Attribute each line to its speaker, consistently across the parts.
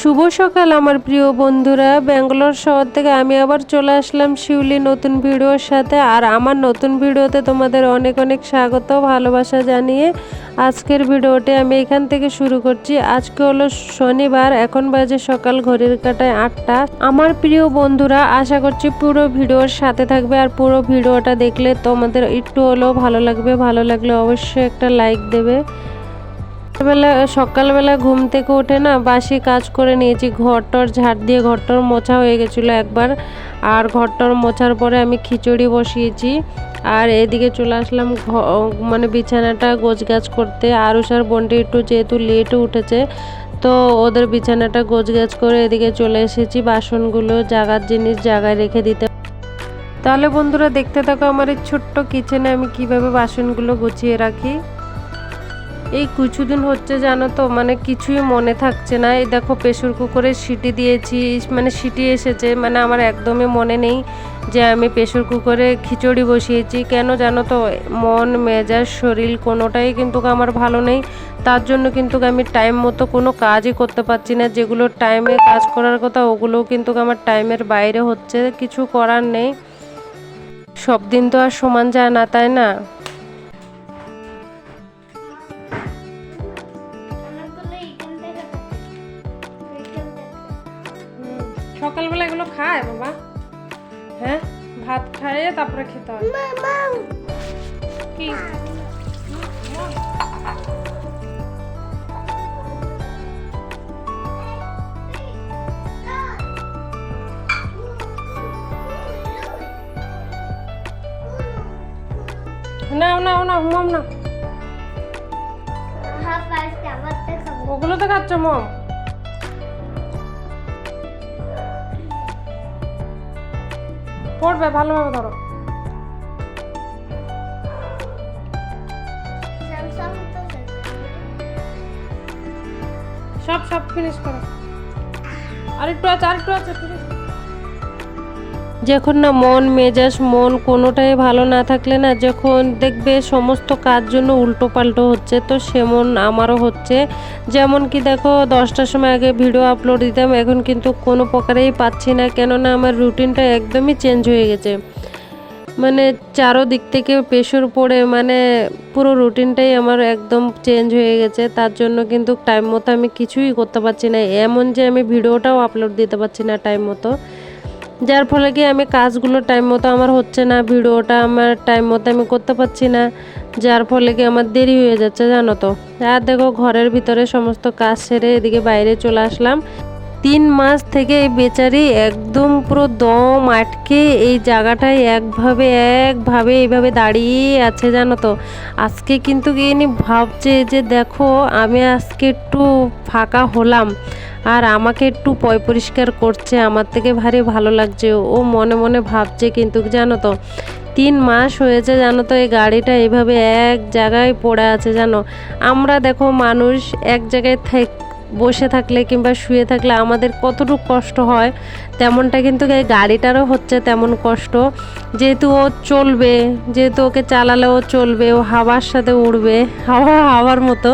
Speaker 1: শুভ সকাল, আমার প্রিয় বন্ধুরা। ব্যাঙ্গালোর শহর থেকে আমি আবার চলে আসলাম শিউলি নতুন ভিডিওর সাথে। আর আমার নতুন ভিডিওতে তোমাদের অনেক অনেক স্বাগত, ভালোবাসা জানিয়ে আজকের ভিডিওটি আমি এখান থেকে শুরু করছি। আজকে হলো শনিবার, এখন বাজে সকাল, ঘড়ির কাটায় আটটা। আমার প্রিয় বন্ধুরা, আশা করছি পুরো ভিডিওর সাথে থাকবে। আর পুরো ভিডিওটা দেখলে তোমাদের একটু হলেও ভালো লাগবে। ভালো লাগলে অবশ্যই একটা লাইক দেবে। বেলা সকালবেলা ঘুম থেকে উঠে না বাসি কাজ করে নিয়েছি। ঘরটর ঝাড় দিয়ে ঘরটর মোছা হয়ে গেছিল একবার, আর ঘরটর মোছার পরে আমি খিচুড়ি বসিয়েছি। আর এদিকে চলে আসলাম মানে বিছানাটা গোছ গাছ করতে আরুষার বোনটি একটু যেহেতু লেট উঠেছে, তো ওদের বিছানাটা গোছ গাছ করে এদিকে চলে এসেছি। বাসনগুলো, জাগার জিনিস জায়গায় রেখে দিতে। তাহলে বন্ধুরা দেখতে থাকো আমার এই ছোট্ট কিচেনে আমি কীভাবে বাসনগুলো গুছিয়ে রাখি। এই কিছুদিন হচ্ছে জানো তো মানে কিছুই মনে থাকছে না। এই দেখো প্রেশার কুকারে সিটি দিয়েছি মানে সিটি এসেছে মানে আমার একদমই মনে নেই যে আমি প্রেশার কুকারে খিচুড়ি বসিয়েছি। কেন জানো তো, মন, মেজাজ, শরীর কোনোটাই কিন্তু আমার ভালো নেই। তার জন্য কিন্তু আমি টাইম মতো কোনো কাজই করতে পারছি না। যেগুলো টাইমে কাজ করার কথা, ওগুলোও কিন্তু আমার টাইমের বাইরে হচ্ছে। কিছু করার নেই। সব দিন তো আর সমান যায় না, তাই না? সকালবেলা এগুলো খায় বাবা। হ্যাঁ? ভাত খাইয়ে তারপরে খেতে হয়। কি? নাও নাও না মম না
Speaker 2: হ্যাঁ।
Speaker 1: ওগুলো তো খাচ্ছ মম? পড়বে ভালোভাবে ধরো। সব সব ফিনিশ করো আরেকটু আছে আরেকটু আছে করো। যখন না মন, মেজাজ, মন কোনোটাই ভালো না থাকলে না যখন দেখবে সমস্ত কাজ জন্য উল্টো পাল্টো হচ্ছে, তো সেমন আমারও হচ্ছে। যেমন কি দেখো, দশটার সময় আগে ভিডিও আপলোড দিতাম, এখন কিন্তু কোনো প্রকারেই পাচ্ছি না, কেননা আমার রুটিনটা একদমই চেঞ্জ হয়ে গেছে। মানে চারোদিক থেকে প্রেশার পড়ে মানে পুরো রুটিনটাই আমার একদম চেঞ্জ হয়ে গেছে, তার জন্য কিন্তু টাইম মতো আমি কিছুই করতে পারছি না। এমন যে আমি ভিডিওটাও আপলোড দিতে পারছি না টাইম মতো। যার ফলে কি আমি কাজগুলো টাইম মতো আমার হচ্ছে না, ভিডিওটা আমার টাইম মতো আমি করতে পারছি না, যার ফলে কি আমার দেরি হয়ে যাচ্ছে জানো তো। আর দেখো ঘরের ভিতরে সমস্ত কাজ সেরে এদিকে বাইরে চলে আসলাম। তিন মাস থেকে এই বেচারি একদম পুরো দম আটকে এই জায়গাটায় একভাবে একভাবে এইভাবে দাঁড়িয়ে আছে জানো তো। আজকে কিন্তু ইনি ভাবছে যে দেখো আমি আজকে একটু ফাঁকা হলাম। আর আমাকে একটু পয় পরিষ্কার করছে। আমার থেকে ভারী ভালো লাগছে। ও মনে মনে ভাবছে কিন্তু জানো তো, তিন মাস হয়েছে জানো তো, এই গাড়িটা এভাবে এক জায়গায় পড়ে আছে জানো। আমরা দেখো মানুষ এক জায়গায় থাক বসে থাকলে কিংবা শুয়ে থাকলে আমাদের কতটুকু কষ্ট হয়, তেমনটা কিন্তু এই গাড়িটারও হচ্ছে তেমন কষ্ট। যেহেতু ও চলবে, যেহেতু ওকে চালালে ও চলবে, ও হাওয়ার সাথে উড়বে, হাওয়া হাওয়ার মতো,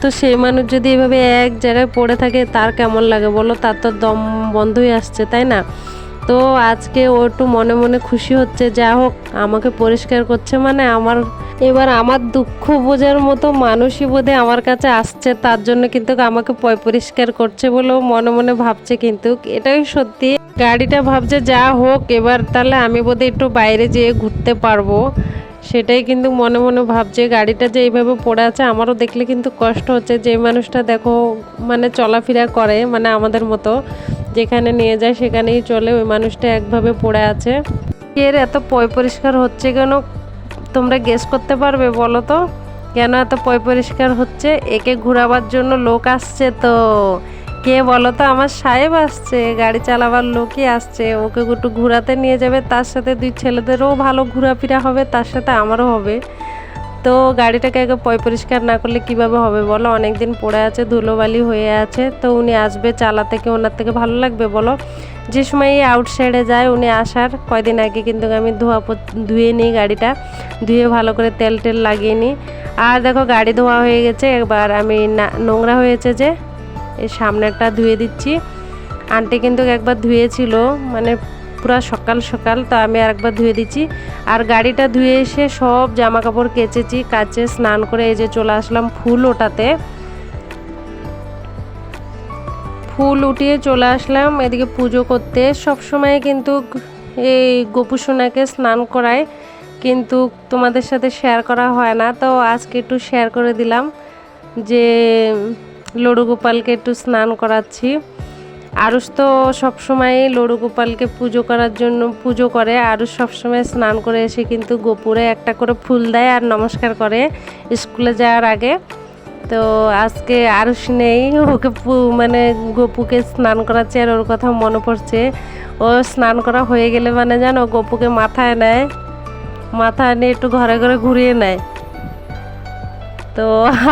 Speaker 1: তো সেই মানুষ যদি এভাবে এক জায়গায় পড়ে থাকে, তার কেমন লাগে বলো? তার তো দম বন্ধই আসছে, তাই না? তো আজকে ও একটু মনে মনে খুশি হচ্ছে যা হোক, আমাকে পরিষ্কার করছে মানে আমার এবার আমার দুঃখ বোঝার মতো মানুষই বোধে আমার কাছে আসছে, তার জন্য কিন্তু আমাকে পয় পরিষ্কার করছে বলেও মনে মনে ভাবছে কিন্তু এটাই সত্যি। গাড়িটা ভাবছে যা হোক, এবার তাহলে আমি বোধহয় একটু বাইরে যেয়ে ঘুরতে পারব। সেটাই কিন্তু মনে মনে ভাবছে, গাড়িটা যে এইভাবে পড়ে আছে আমারও দেখলে কিন্তু কষ্ট হচ্ছে, যে মানুষটা দেখো মানে চলাফেরা করে মানে আমাদের মতো, যেখানে নিয়ে যায় সেখানেই চলে, ওই মানুষটা একভাবে পড়ে আছে। এর এত পয় পরিষ্কার হচ্ছে কেন? তোমরা গেস করতে পারবে, বলো তো? কেন এত পয় পরিষ্কার হচ্ছে? একে ঘোরাবার জন্য লোক আসছে তো। কে বলো তো? আমার সাহেব আসছে, গাড়ি চালাবার লোকই আসছে। ওকে একটু ঘোরাতে নিয়ে যাবে, তার সাথে দুই ছেলেদেরও ভালো ঘোরাফেরা হবে, তার সাথে আমারও হবে। তো গাড়িটাকে আগে পয় পরিষ্কার না করলে কীভাবে হবে বলো? অনেক দিন পড়ে আছে, ধুলোবালি হয়ে আছে। তো উনি আসবে চালাতে, কি ওনার থেকে ভালো লাগবে বলো? যে সময় আউটসাইডে যায়, উনি আসার কয়দিন আগে কিন্তু আমি ধোয়া ধুয়ে নিই গাড়িটা, ধুয়ে ভালো করে তেল টেল লাগিয়ে নিই। আর দেখো গাড়ি ধোয়া হয়ে গেছে, এবার আমি না নোংরা হয়েছে যে, এই সামনেরটা ধুয়ে দিচ্ছি। আন্টি কিন্তু একবার ধুয়েছিল মানে পুরো সকাল সকাল, তো আমি আরেকবার ধুয়ে দিচ্ছি। আর গাড়িটা ধুয়ে এসে সব জামা কাপড় কেচেছি, কাচে স্নান করে এই যে চলে আসলাম ফুল ওটাতে। ফুল উঠিয়ে চলে আসলাম, এদিকে পুজো করতে। সব সময় কিন্তু এই গোপু সোনাকে স্নান করায়, কিন্তু তোমাদের সাথে শেয়ার করা হয় না। তো আজকে একটু শেয়ার করে দিলাম যে লড়ু গোপালকে একটু স্নান করাচ্ছি। আরুষ তো সবসময় লড়ু গোপালকে পুজো করার জন্য পুজো করে। আরুষ সবসময় স্নান করে এসে কিন্তু গোপুরে একটা করে ফুল দেয় আর নমস্কার করে স্কুলে যাওয়ার আগে। তো আজকে আরুষ নেই। ওকে মানে গপুকে স্নান করাচ্ছে আর ওর কথা মনে পড়ছে। ও স্নান করা হয়ে গেলে মানে জানো, গপুকে মাথায় নেয়। মাথায় নিয়ে একটু ঘরে ঘরে ঘুরিয়ে নেয়। তো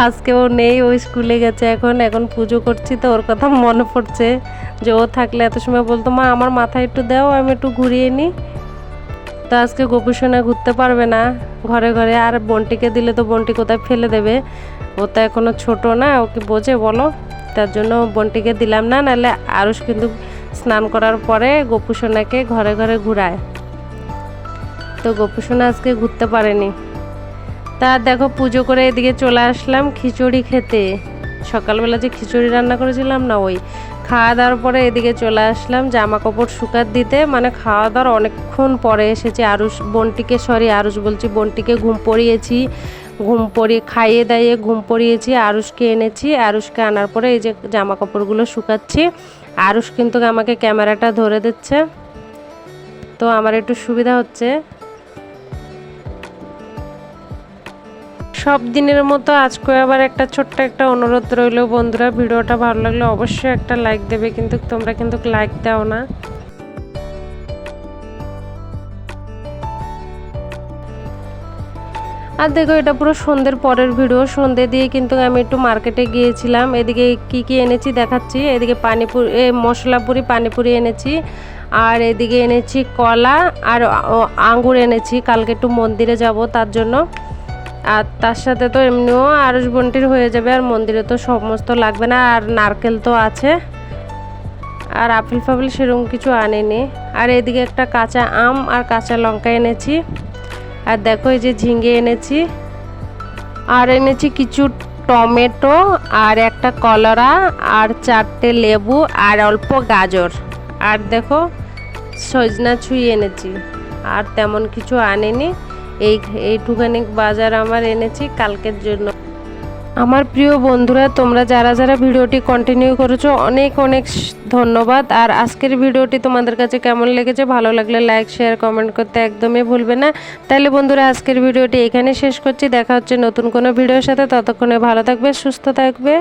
Speaker 1: আজকে ও নেই, ও স্কুলে গেছে এখন এখন পুজো করছি তো ওর কথা মনে পড়ছে যে ও থাকলে এত সময় বলতো, মা, আমার মাথায় একটু দাও, আমি একটু ঘুরিয়ে নিই তো আজকে গোপুসোনা ঘুরতে পারবে না। ঘরে ঘরে আর বন্টিকে দিলে তো বন্টি কোথায় ফেলে দেবে? ও তো এখনও ছোট না, ওকে বোঝে, বলো। তার জন্য বন্টিকে দিলাম না, নাহলে আরুষ কিন্তু স্নান করার পরে গোপুসোনাকে ঘরে ঘরে ঘুরায়। তো গোপুসোনা আজকে ঘুরতে পারেনি। তা দেখো, পুজো করে এদিকে চলে আসলাম খিচুড়ি খেতে। সকালবেলা যে খিচুড়ি রান্না করেছিলাম না, ওই খাওয়া দাওয়ার পরে এদিকে চলে আসলাম জামা কাপড় শুকাত দিতে। মানে খাওয়া দাওয়ার অনেকক্ষণ পরে এসেছি আরুষ, বন্টিকে সরি আরুষ বলছি, বন্টিকে ঘুম পড়িয়েছি। ঘুম পড়িয়ে, খাইয়ে দাইয়ে ঘুম পড়িয়েছি, আরুষকে এনেছি, আরুষকে আনার পরে এই যে জামা কাপড়গুলো শুকাচ্ছি। আরুষ কিন্তু আমাকে ক্যামেরাটা ধরে দিচ্ছে। তো আমার একটু সুবিধা হচ্ছে। সব দিনের মতো আজকে আবার একটা ছোট্ট একটা অনুরোধ রইল বন্ধুরা। ভিডিওটা ভালো লাগলে অবশ্যই একটা লাইক দেবে, কিন্তু তোমরা কিন্তু লাইক দাও না। আর দেখো, এটা পুরো সন্ধ্যের পরের ভিডিও। সন্ধ্যে দিয়ে কিন্তু আমি একটু মার্কেটে গিয়েছিলাম। এদিকে কি কি এনেছি দেখাচ্ছি। এদিকে পানিপুরি, এ, মশলাপুরি, পানিপুরি এনেছি। আর এদিকে এনেছি কলা আর আঙ্গুর এনেছি। কালকে একটু মন্দিরে যাব তার জন্য। আর তার সাথে তো এমনিও আরস বন্টির হয়ে যাবে, আর মন্দিরে তো সমস্ত লাগবে না। আর নারকেল তো আছে। আর আপেল ফাপেল সেরকম কিছু আনেনি। আর এদিকে একটা কাঁচা আম আর কাঁচা লঙ্কা এনেছি। আর দেখো এই যে ঝিঙে এনেছি। আর এনেছি কিছু টমেটো আর একটা কলরা আর চারটে লেবু আর অল্প গাজর। আর দেখো সজনা ছুঁই এনেছি। আর তেমন কিছু আনেনি। এই এইটুখানি বাজার আমার এনেছি কালকের জন্য। আমার প্রিয় বন্ধুরা, তোমরা যারা যারা ভিডিওটি কন্টিনিউ করেছ, অনেক অনেক ধন্যবাদ। আর আজকের ভিডিওটি তোমাদের কাছে কেমন লেগেছে, ভালো লাগলে লাইক শেয়ার কমেন্ট করতে একদমই ভুলবে না। তাহলে বন্ধুরা, আজকের ভিডিওটি এখানে শেষ করছি। দেখা হচ্ছে নতুন কোনো ভিডিওর সাথে। ততক্ষণে ভালো থাকবে, সুস্থ থাকবে।